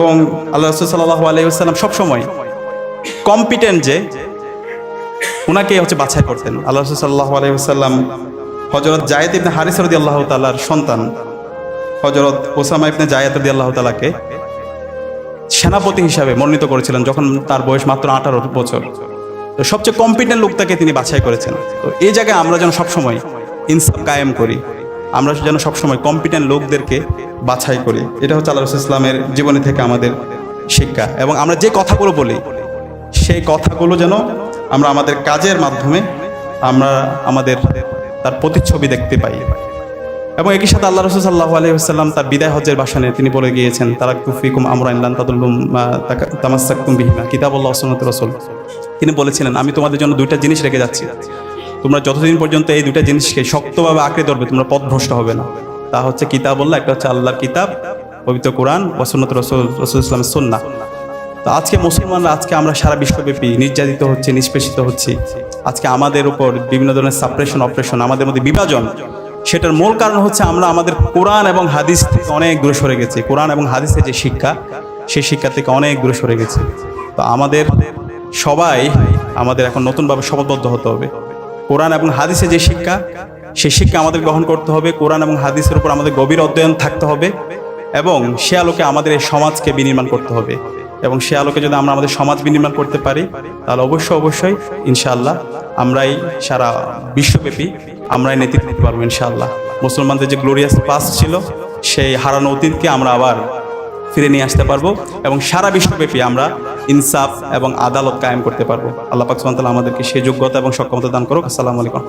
এবং আল্লাহ রসুল সাল্লাহ আলাইসাল্লাম সবসময় কম্পিটেন্ট যে ওনাকে হচ্ছে বাছাই করতেন। আল্লাহ রসুল সাল্লাহ আলাইসাল্লাম হজরত জায়েদ ইবনে হারিস রদি আল্লাহ তালার সন্তান। হজরত ওসামা ইবনে জায়েদ রদি আল্লাহ তালাকে সেনাপতি হিসাবে মনোনীত করেছিলেন যখন তার বয়স মাত্র আঠারো বছর। তো সবচেয়ে কম্পিটেন্ট লোকটাকে তিনি বাছাই করেছেন। তো এই জায়গায় আমরা যেন সবসময় ইনসাফ কায়েম করি। আমরা যেন সবসময় কম্পিটেন্ট লোকদেরকে বাছাই করি। এটা হচ্ছে আল্লাহ রসুল ইসলামের জীবনী থেকে আমাদের শিক্ষা। এবং আমরা যে কথাগুলো বলি, সেই কথাগুলো যেন আমরা আমাদের কাজের মাধ্যমে আমরা আমাদের তার প্রতিচ্ছবি দেখতে পাই। এবং একই সাথে আল্লাহ রসুল সাল্লাহ আলহিহাল্লাম তার বিদায় হজ্জের ভাষণে তিনি বলে গিয়েছেন তারা কুফিকুম আমরাইল্লান তাদুল্লুম তামাসাকুম বিহিমা, কিতাবুল্লাহ সন্নত রসুল। তিনি বলেছিলেন, আমি তোমাদের জন্য দুইটা জিনিস রেখে যাচ্ছি। তোমরা যতদিন পর্যন্ত এই দুইটা জিনিসকে শক্তভাবে আঁকড়ে ধরবে, তোমরা পথভ্রষ্ট হবে না। তা হচ্ছে কিতাবুল্লাহ, একটা হচ্ছে আল্লাহর কিতাব, পবিত্র কোরআন ওসন্নত রসুল রসুল ইসলামের সন্না তো আজকে মুসলমানরা, আজকে আমরা সারা বিশ্বব্যাপী নির্যাতিত হচ্ছে, নিষ্পেষিত হচ্ছি। আজকে আমাদের উপর বিভিন্ন ধরনের সাপ্রেশন অপারেশন আমাদের মধ্যে বিভাজন, সেটার মূল কারণ হচ্ছে আমরা আমাদের কোরআন এবং হাদিস থেকে অনেক দূরে সরে গেছি। কোরআন এবং হাদিসের যে শিক্ষা, সেই শিক্ষা থেকে অনেক দূরে সরে গেছে। তো আমাদের সবাই, আমাদের এখন নতুনভাবে শপথবদ্ধ হতে হবে। কোরআন এবং হাদিসের যে শিক্ষা সেই শিক্ষা আমাদের গ্রহণ করতে হবে। কোরআন এবং হাদিসের উপর আমাদের গভীর অধ্যয়ন থাকতে হবে এবং সে আলোকে আমাদের এই সমাজকে বিনির্মাণ করতে হবে। এবং সে আলোকে যদি আমরা আমাদের সমাজ বিনির্মাণ করতে পারি, তাহলে অবশ্যই অবশ্যই, ইনশাআল্লাহ, আমরাই সারা বিশ্বব্যাপী আমরাই নেতৃত্ব দিতে পারব, ইনশাআল্লাহ। মুসলমানদের যে গ্লোরিয়াস পাস ছিল, সেই হারানো অতীতকে আমরা আবার ফিরে নিয়ে আসতে পারব এবং সারা বিশ্বব্যাপী আমরা ইনসাফ এবং আদালত কায়েম করতে পারব। আল্লাহ পাক সুবহানাহু আমাদেরকে সেই যোগ্যতা এবং সক্ষমতা দান করুক। আসসালামু আলাইকুম